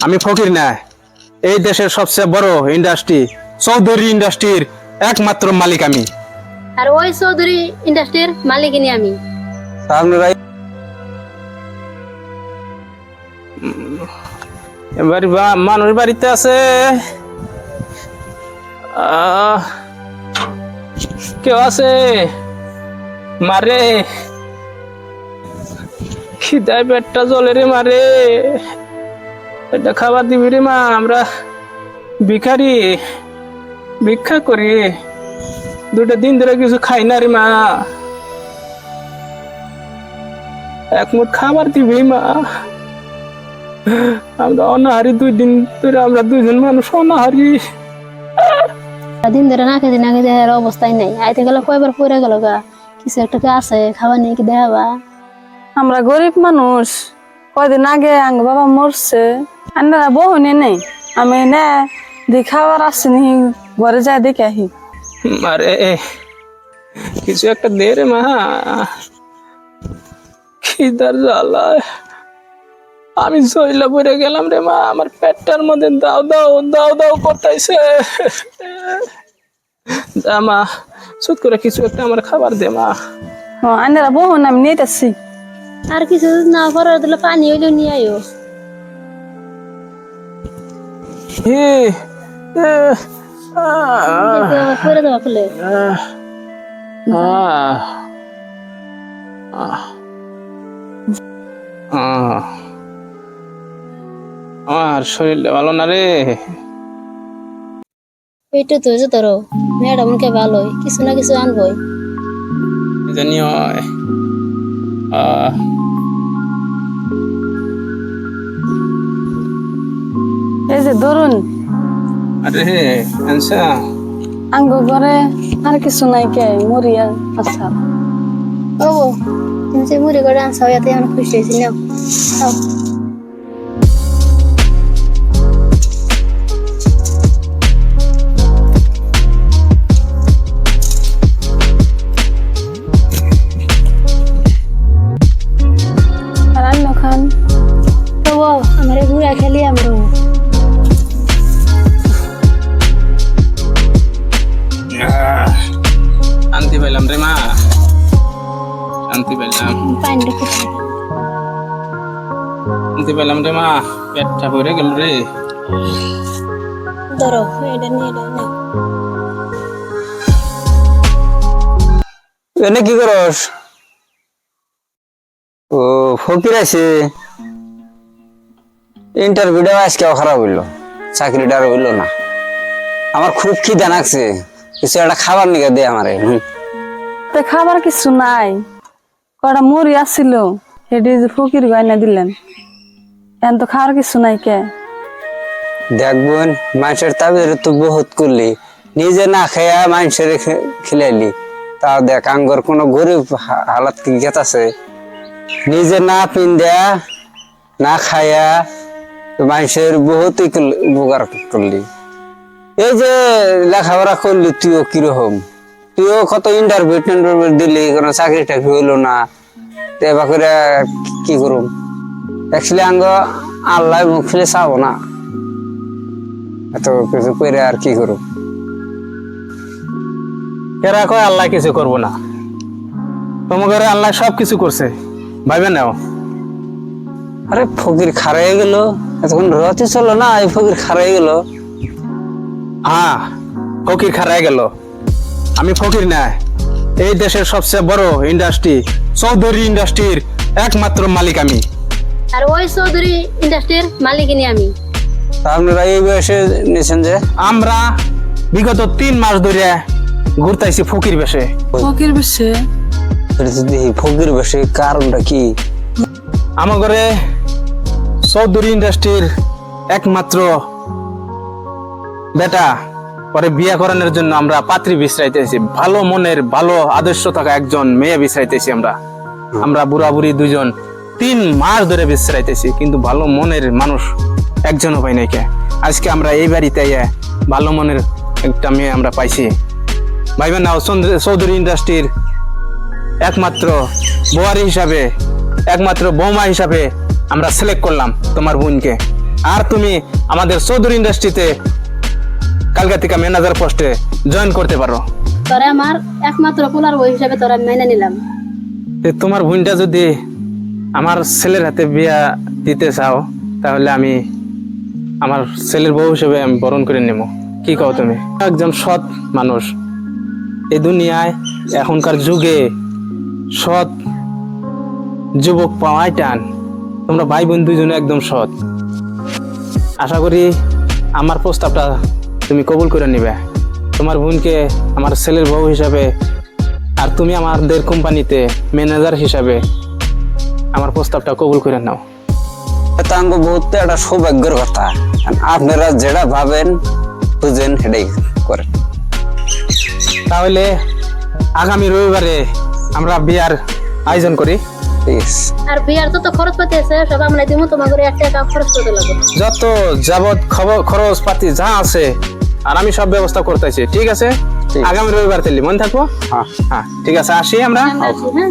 আমি ফকির না। এই দেশের সবচেয়ে বড় ইন্ডাস্ট্রি চৌধুরী ইন্ডাস্ট্রির একমাত্র মালিক আমি। আর ওই চৌধুরী ইন্ডাস্ট্রির মালিকিনি আমি। আপনারা এবার মানুষ বাড়িতে আছে। কেউ আছে? মারে। খিদায় পেটটা জ্বলে রে মারে। এটা খাবার দিবি রে মা আমরা ভিখারি ভিক্ষা করি। দুটা দিন ধরে কিছু খাই না রে মা। এক মুঠ খাবার দিবি মা। আমরা অনাহারি দুই দিন ধরে আমরা দুইজন মানুষ অনাহারি। দিন ধরে না খেতে না খেতে এর অবস্থায় নাই। আইতে গেলে কয়বার পড়ে গেল গা? কিছু একটা কি আছে খাবার নিয়ে কি দেখাবা? আমরা গরিব মানুষ। কয়দিন আগে আঙ্গ বাবা মরছে। আন্নারা বহুনে নেই আমি নে দেখাবার আসিনি ঘরে যাই দেখে আহি। মারে কিছু একটা দে রে মা। খিদার জ্বালায় আমি জইলা পড়ে গেলাম রে মা আমার পেটটার মধ্যে দাও দাও দাও দাও করতেছে। যা মা সুদ করে কিছু একটা আমার খাবার দে মা। আন্নারা বহুন আমি নিতেছি। আর কিছু না করার দিলে পানি হইলেও নিয়ে আহ, করে দেওয়া খুলে। আমার শরীরটা ভালো না রে। এইটা তো যে তোর মেয়েটা মনকে ভালোই কিছু না কিছু আনবই। জানি হয়। এই যে ধরুন। আরে আনসা আঙ্গ ঘরে আর কিছু নাই কে মরিয়া আচ্ছা। ও তুমি যে মুড়ি করে আনছো ইয়াতে আমি খুশি হয়েছি শান্তি পেলাম রে মা পেটটা ভরে গেল রে। ধরো এটা নিয়ে এটা এনে কি করস? ও ফকির আছে। ইন্টারভিউটা আজকে খারাপ হইল। চাকরিটা আর হইল না। আমার খুব খিদে লাগছে। কিছু একটা খাবার নিকে দে আমারে। তে খাবার কিছু নাই। কটা মুড়ি আসছিল সেটি যে ফকির গয়না দিলেন। এখন তো খাওয়ার কিছু নাই কে? দেখবেন মানুষের তাবিজে তো বহুত করলি নিজে না খাইয়া মানুষের খিলাইলি। তাও দেখ, আঙ্গর কোনো গরিব হালাত কি গেতাছে। নিজে না পিন্দা না খাইয়া মানুষের বহুত উপকার করলি। এই যে লেখাপড়া করলি, তুইও কীরকম? তুইও কত ইন্টারভিউ টিন্টারভিউ দিলি, কোনো চাকরি টাকরি হইল না। তো এবার করে কি করুম? অ্যাকচুয়ালি আঙ্গ আল্লাহ মুখ ফেলে চাবো না। এত কিছু করে আর কি করুম এরা কয় আল্লাহ কিছু করব না। তোমাকে আল্লাহ সব কিছু করছে। ভাইবে নাও। আরে ফকির খারাই গেল। এতক্ষণ রতি চলো না এই ফকির খারাই গেল। হ্যাঁ ফকির খারায় গেল। আমি ফকির না। এই দেশের সবচেয়ে বড় ইন্ডাস্ট্রি চৌধুরী ইন্ডাস্ট্রির একমাত্র মালিক আমি। আর ওই চৌধুরী ইন্ডাস্ট্রির মালিকিনি আমি। আপনারা এই বয়সে নিয়েছেন যে? আমরা বিগত তিন মাস ধরে ঘুরতাইছি ফকির বেশে। ফকির বেশে? ফকির বসে কারণটা কি? আমার ঘরে চৌধুরী ইন্ডাস্ট্রির একমাত্র বেটা পরে বিয়ে করানোর জন্য আমরা পাত্রী বিশ্রাইতেছি ভালো মনের ভালো আদর্শ থাকা একজন মেয়ে বিশ্রাইতেছি আমরা। আমরা বুড়া বুড়ি দুজন তিন মাস ধরে বিশ্রাইতেছি কিন্তু ভালো মনের মানুষ একজনও পাই নাই কে। আজকে আমরা এই বাড়িতে ভালো মনের একটা মেয়ে আমরা পাইছি। ভাইবেন চন্দ্র- চৌধুরী ইন্ডাস্ট্রির একমাত্র বোয়ারি হিসাবে একমাত্র বৌমা হিসাবে আমরা সিলেক্ট করলাম তোমার বোনকে। আর তুমি আমাদের চৌধুরী ইন্ডাস্ট্রিতে কালকা থেকে ম্যানেজার পোস্টে জয়েন করতে পারো। তোরা আমার একমাত্র পোলার বই হিসাবে তোরা মেনে নিলাম। তোমার বোনটা যদি আমার ছেলের হাতে বিয়া দিতে চাও, তাহলে আমি আমার ছেলের বউ হিসেবে আমি বরণ করে নেব। কি কও তুমি? একজন সৎ মানুষ। এই দুনিয়ায় এখনকার যুগে সৎ যুবক পাওয়াই টান। তোমরা ভাই বোন দুইজনে একদম সৎ। আশা করি আমার প্রস্তাবটা তুমি কবুল করে নিবে। তোমার বোনকে আমার ছেলের বউ হিসাবে আর তুমি আমাদের কোম্পানিতে ম্যানেজার হিসাবে আমার প্রস্তাবটা কবুল করে নাও। এটা আঙ্গ বহুত একটা সৌভাগ্যের কথা। আপনারা যেটা ভাবেন বুঝেন সেটাই করেন। তাহলে আগামী রবিবারে আমরা বিয়ার আয়োজন করি। ঠিক আর বিয়ার তো তো খরচ পাতি আছে সব আমরা টাকা খরচ করতে লাগবে যত যাবত খবর খরচ পাতি যা আছে আর আমি সব ব্যবস্থা করতেছি ঠিক আছে? আগামী রবিবার তেলি মনে থাকব? হ্যাঁ। হ্যাঁ ঠিক আছে আসি আমরা। আমরা হ্যাঁ।